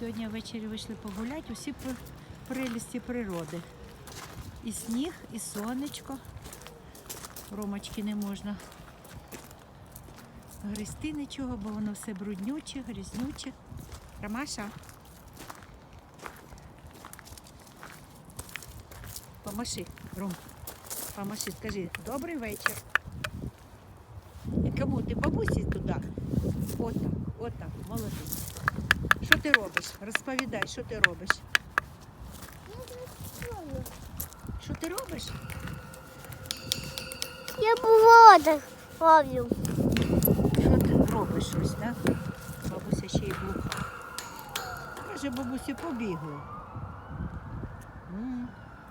Сьогодні ввечері вийшли погуляти, усі прелісті природи. І сніг, і сонечко. Ромочки не можна гризти нічого, бо воно все бруднюче, грізнюче. Ромаша. Помаши, Ром. Помаши, скажи, добрий вечір. Кому ти бабусі туди? Отак, отак, молодець. Що ти робиш? Розповідай, що ти робиш? Що ти робиш? Я по водах ловлю. Що ти робиш щось, так? Бабуся ще й глуха. Каже, бабусі, побігли.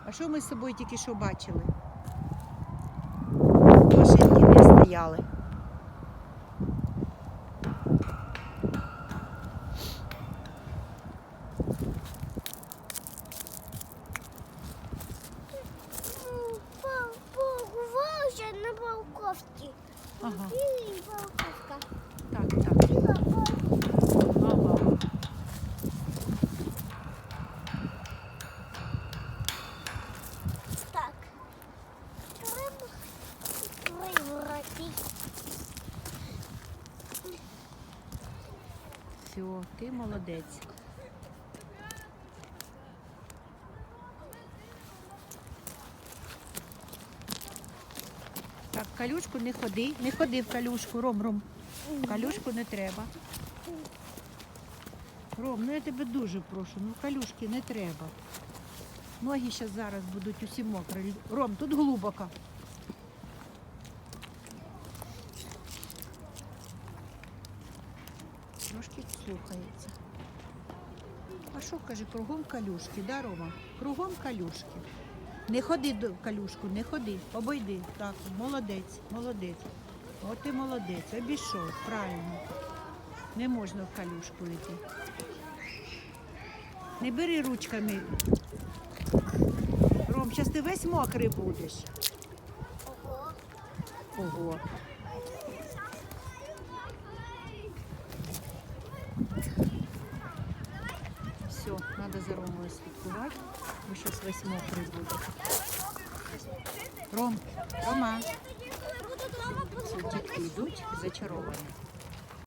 А що ми з собою тільки що бачили? Машинки не стояли. Ага, так, так. Ага. Так. Все, ти молодець. Калюшку не ходи, не ходи в калюшку, Ром, Ром. В калюшку не треба. Ром, ну я тебе дуже прошу, ну в калюшки не треба. Ноги ще зараз будуть усі мокрі. Ром, тут глибоко. Трошки слухається. А що каже, кругом калюшки, да, Рома? Кругом калюшки. Не ходи до калюшку, не ходи, обойди. Так, молодець, молодець. От ти молодець, обійшов, правильно. Не можна в калюшку йти. Не бери ручками. Ром, зараз ти весь мокрий будеш. Ого. Ого. Все, треба за Ромою слідкувати, бо щось весь мокрий буде. Ром, Рома. Все, дітки йдуть зачаровані.